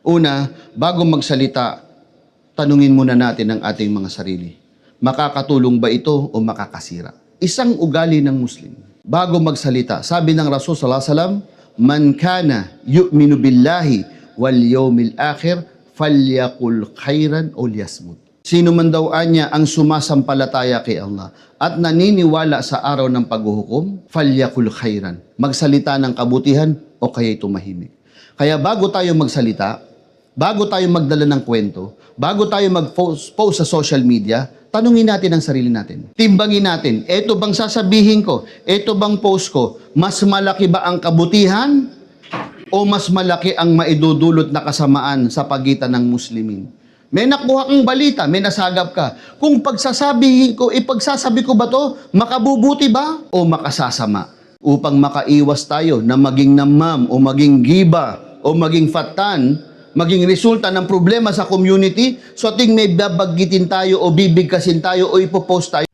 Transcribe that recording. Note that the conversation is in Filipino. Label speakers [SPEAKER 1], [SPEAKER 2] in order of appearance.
[SPEAKER 1] Una, bago magsalita, tanungin muna natin ang ating mga sarili. Makakatulong ba ito o makakasira? Isang ugali ng Muslim. Bago magsalita, sabi ng Rasul sallallahu alaihi wasallam, "Man kana yu'minu billahi wal yawmil akhir falyakul khairan o liyasmut." Sino man daw anya ang sumasampalataya kay Allah at naniniwala sa araw ng paghuhukom, falyakul khairan. Magsalita ng kabutihan o kaya'y tumahimik. Kaya bago tayo magsalita, bago tayo magdala ng kwento, bago tayo mag-post post sa social media, tanungin natin ang sarili natin. Timbangin natin, eto bang sasabihin ko, eto bang post ko, mas malaki ba ang kabutihan o mas malaki ang maidudulot na kasamaan sa pagitan ng muslimin? May nakuha kang balita, may nasagap ka. Kung pagsasabihin ko, ipagsasabi ko ba to, makabubuti ba o makasasama? Upang makaiwas tayo na maging namam o maging giba o maging fatan, maging resulta ng problema sa community, so ating may babaggitin tayo o bibigkasin tayo o ipopost tayo